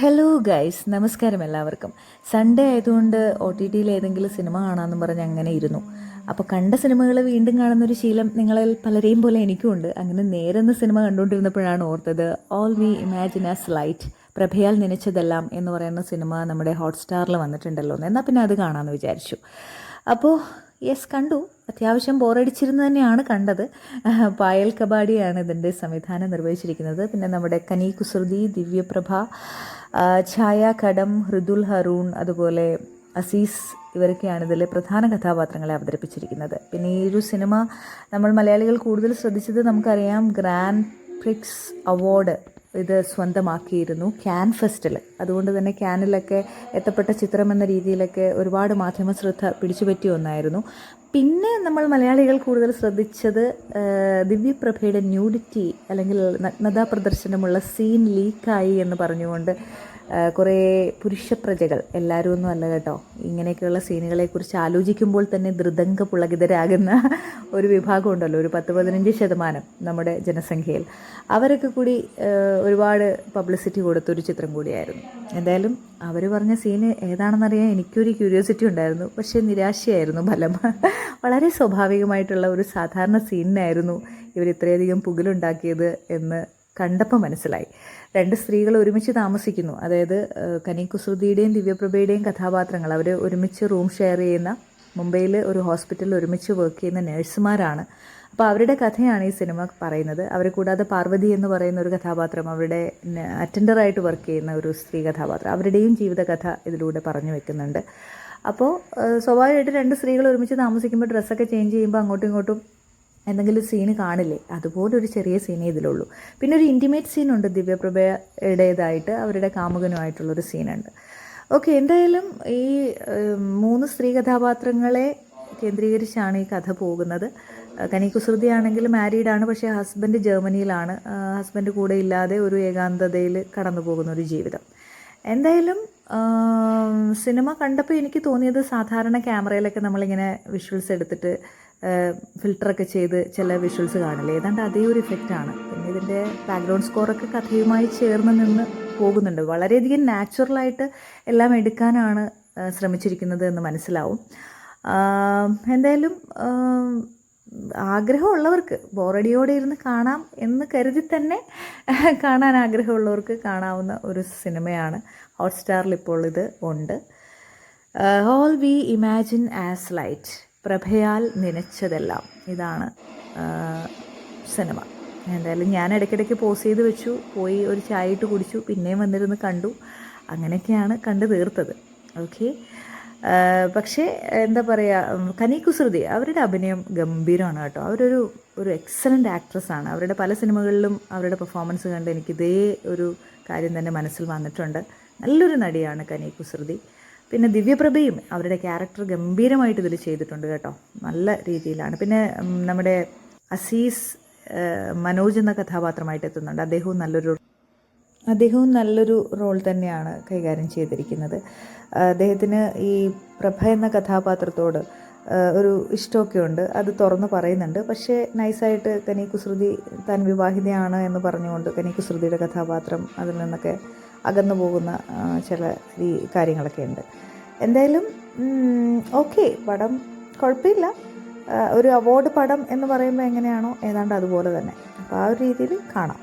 Hello guys നമസ്കാരം എല്ലാവർക്കും. Sunday ആയതുകൊണ്ട് ഒ ടി ടിയിൽ ഏതെങ്കിലും സിനിമ കാണാമെന്ന് പറഞ്ഞ് അങ്ങനെ ഇരുന്നു. അപ്പോൾ കണ്ട സിനിമകൾ വീണ്ടും കാണുന്നൊരു ശീലം നിങ്ങളിൽ പലരെയും പോലെ എനിക്കുമുണ്ട് അങ്ങനെ നേരെന്ന് സിനിമ കണ്ടുകൊണ്ടിരുന്നപ്പോഴാണ് ഓർത്തത് all we imagine as light പ്രഭയാൽ നനച്ചതെല്ലാം എന്ന് പറയുന്ന സിനിമ നമ്മുടെ ഹോട്ട്സ്റ്റാറിൽ വന്നിട്ടുണ്ടല്ലോ. എന്ന്. എന്നാൽ പിന്നെ അത് കാണാമെന്ന് വിചാരിച്ചു. അപ്പോൾ യെസ് കണ്ടു. അത്യാവശ്യം ബോറടിച്ചിരുന്നു തന്നെയാണ് കണ്ടത്. പായൽ കബാഡിയാണ് ഇതിന്റെ സംവിധാനം നിർവഹിച്ചിരിക്കുന്നത്. പിന്നെ നമ്മുടെ കനി കുസൃതി ദിവ്യപ്രഭ ഛായ കടം ഹൃദുൽ ഹറൂൺ അതുപോലെ അസീസ് ഇവരൊക്കെയാണ് ഇതിലെ പ്രധാന കഥാപാത്രങ്ങളെ അവതരിപ്പിച്ചിരിക്കുന്നത്. പിന്നെ ഈ ഒരു സിനിമ നമ്മൾ മലയാളികൾ കൂടുതൽ ശ്രദ്ധിച്ചത് നമുക്കറിയാം ഗ്രാൻഡ് പ്രിക്സ് അവാർഡ് ഇത് സ്വന്തമാക്കിയിരുന്നു ക്യാൻ ഫെസ്റ്റിൽ അതുകൊണ്ട് തന്നെ ക്യാനിലൊക്കെ എത്തപ്പെട്ട ചിത്രം എന്ന രീതിയിലൊക്കെ ഒരുപാട് മാധ്യമ ശ്രദ്ധ പിടിച്ചുപറ്റിയ ഒന്നായിരുന്നു. പിന്നെ നമ്മൾ മലയാളികൾ കൂടുതൽ ശ്രദ്ധിച്ചത് ദിവ്യപ്രഭയുടെ ന്യൂഡിറ്റി അല്ലെങ്കിൽ നഗ്നതാ പ്രദർശനമുള്ള സീൻ ലീക്കായി എന്ന് പറഞ്ഞുകൊണ്ട് കുറേ പുരുഷപ്രജകൾ എല്ലാവരും ഒന്നും അല്ല കേട്ടോ. ഇങ്ങനെയൊക്കെയുള്ള സീനുകളെക്കുറിച്ച് ആലോചിക്കുമ്പോൾ തന്നെ ധൃതങ്ക പുളകിതരാകുന്ന ഒരു വിഭാഗം ഉണ്ടല്ലോ ഒരു പത്ത് പതിനഞ്ച് ശതമാനം നമ്മുടെ ജനസംഖ്യയിൽ. അവരൊക്കെ കൂടി ഒരുപാട് പബ്ലിസിറ്റി കൊടുത്തൊരു ചിത്രം കൂടിയായിരുന്നു. എന്തായാലും അവർ പറഞ്ഞ സീന് ഏതാണെന്നറിയാൻ എനിക്കൊരു ക്യൂരിയോസിറ്റി ഉണ്ടായിരുന്നു. പക്ഷേ നിരാശയായിരുന്നു ഫലം. വളരെ സ്വാഭാവികമായിട്ടുള്ള ഒരു സാധാരണ സീനിനായിരുന്നു ഇവർ ഇത്രയധികം പുകലുണ്ടാക്കിയത് എന്ന് കണ്ടപ്പോൾ മനസ്സിലായി. രണ്ട് സ്ത്രീകൾ ഒരുമിച്ച് താമസിക്കുന്നു. അതായത് കനി കുസൃതിയുടെയും ദിവ്യപ്രഭയുടെയും കഥാപാത്രങ്ങൾ. അവർ ഒരുമിച്ച് റൂം ഷെയർ ചെയ്യുന്ന മുംബൈയിൽ ഒരു ഹോസ്പിറ്റലിൽ ഒരുമിച്ച് വർക്ക് ചെയ്യുന്ന നഴ്സുമാരാണ്. അപ്പോൾ അവരുടെ കഥയാണ് ഈ സിനിമ പറയുന്നത്. അവരെ കൂടാതെ പാർവതി എന്ന് പറയുന്ന ഒരു കഥാപാത്രം അവരുടെ അറ്റൻഡറായിട്ട് വർക്ക് ചെയ്യുന്ന ഒരു സ്ത്രീ കഥാപാത്രം അവരുടെയും ജീവിതകഥ ഇതിലൂടെ പറഞ്ഞു വെക്കുന്നുണ്ട്. അപ്പോൾ സ്വാഭാവികമായിട്ട് രണ്ട് സ്ത്രീകൾ ഒരുമിച്ച് താമസിക്കുമ്പോൾ ഡ്രസ്സൊക്കെ ചേഞ്ച് ചെയ്യുമ്പോൾ അങ്ങോട്ടും ഇങ്ങോട്ടും എന്തെങ്കിലും സീന് കാണില്ലേ? അതുപോലെ ഒരു ചെറിയ സീനേ ഇതിലുള്ളൂ. പിന്നെ ഒരു ഇന്റിമേറ്റ് സീനുണ്ട് ദിവ്യപ്രഭയുടേതായിട്ട് അവരുടെ കാമുകനുമായിട്ടുള്ളൊരു സീനുണ്ട് ഓക്കെ എന്തായാലും ഈ മൂന്ന് സ്ത്രീ കഥാപാത്രങ്ങളെ കേന്ദ്രീകരിച്ചാണ് ഈ കഥ പോകുന്നത്. കനി കുസൃതി ആണെങ്കിൽ മാരീഡാണ് പക്ഷേ ഹസ്ബൻഡ് ജർമ്മനിയിലാണ്. ഹസ്ബൻഡ് കൂടെ ഇല്ലാതെ ഒരു ഏകാന്തതയിൽ കടന്നു പോകുന്ന ഒരു ജീവിതം. എന്തായാലും സിനിമ കണ്ടപ്പോൾ എനിക്ക് തോന്നിയത് സാധാരണ ക്യാമറയിലൊക്കെ നമ്മളിങ്ങനെ വിഷ്വൽസ് എടുത്തിട്ട് ഫിൽറ്ററൊക്കെ ചെയ്ത് ചില വിഷ്വൽസ് കാണില്ലേ? ഏതാണ്ട് അതേ ഒരു ഇഫക്റ്റാണ് പിന്നെ ഇതിന്റെ ബാക്ക്ഗ്രൗണ്ട് സ്കോറൊക്കെ കഥയുമായി ചേർന്ന് നിന്ന് പോകുന്നുണ്ട്. വളരെയധികം നാച്ചുറലായിട്ട് എല്ലാം എടുക്കാനാണ് ശ്രമിച്ചിരിക്കുന്നത് എന്ന് മനസ്സിലാവും. എന്തായാലും ആഗ്രഹമുള്ളവർക്ക് ബോറടിയോടെ ഇരുന്ന് കാണാം എന്ന് കരുതി തന്നെ കാണാൻ ആഗ്രഹമുള്ളവർക്ക് കാണാവുന്ന ഒരു സിനിമയാണ് ഹോട്ട്സ്റ്റാറിൽ ഇപ്പോൾ ഇത് ഉണ്ട്. All we imagine as light പ്രഭയാൽ നനച്ചതെല്ലാം. ഇതാണ് സിനിമ. എന്തായാലും ഞാൻ ഇടയ്ക്കിടയ്ക്ക് പോസ് ചെയ്ത് വെച്ചു. പോയി ഒരു ചായ ഇട്ട് കുടിച്ചു. പിന്നെയും വന്നിരുന്ന് കണ്ടു. അങ്ങനെയൊക്കെയാണ് കണ്ടു തീർത്തത്. ഓക്കെ? പക്ഷേ എന്താ പറയുക കനി കുസൃതി അവരുടെ അഭിനയം ഗംഭീരമാണ് കേട്ടോ. അവരൊരു ഒരു എക്സലന്റ് ആക്ട്രസ്സാണ് അവരുടെ പല സിനിമകളിലും അവരുടെ പെർഫോമൻസ് കണ്ട് എനിക്ക് ഇതേ ഒരു കാര്യം തന്നെ മനസ്സിൽ വന്നിട്ടുണ്ട്. നല്ലൊരു നടിയാണ് കനി കുസൃതി. പിന്നെ ദിവ്യപ്രഭയും അവരുടെ ക്യാരക്ടർ ഗംഭീരമായിട്ട് ഇതിൽ ചെയ്തിട്ടുണ്ട് കേട്ടോ. നല്ല രീതിയിലാണ്. പിന്നെ നമ്മുടെ അസീസ് മനോജ് എന്ന കഥാപാത്രമായിട്ട് എത്തുന്നുണ്ട്. അദ്ദേഹവും നല്ലൊരു അദ്ദേഹവും നല്ലൊരു റോൾ തന്നെയാണ് കൈകാര്യം ചെയ്തിരിക്കുന്നത്. അദ്ദേഹത്തിന് ഈ പ്രഭ എന്ന കഥാപാത്രത്തോട് ഒരു ഇഷ്ടമൊക്കെ ഉണ്ട്. അത് തുറന്ന് പറയുന്നുണ്ട്. പക്ഷേ നൈസായിട്ട് കനി കുസൃതി താൻ വിവാഹിതയാണ് എന്ന് പറഞ്ഞുകൊണ്ട് കനി കുസൃതിയുടെ കഥാപാത്രം അതിൽ നിന്നൊക്കെ അകന്നു പോകുന്ന ചില ഈ കാര്യങ്ങളൊക്കെ ഉണ്ട്. എന്തായാലും ഓക്കെ പടം കുഴപ്പമില്ല. ഒരു അവാർഡ് പടം എന്ന് പറയുമ്പോൾ എങ്ങനെയാണോ ഏതാണ്ട് അതുപോലെ തന്നെ. അപ്പോൾ ആ ഒരു രീതിയിൽ കാണാം.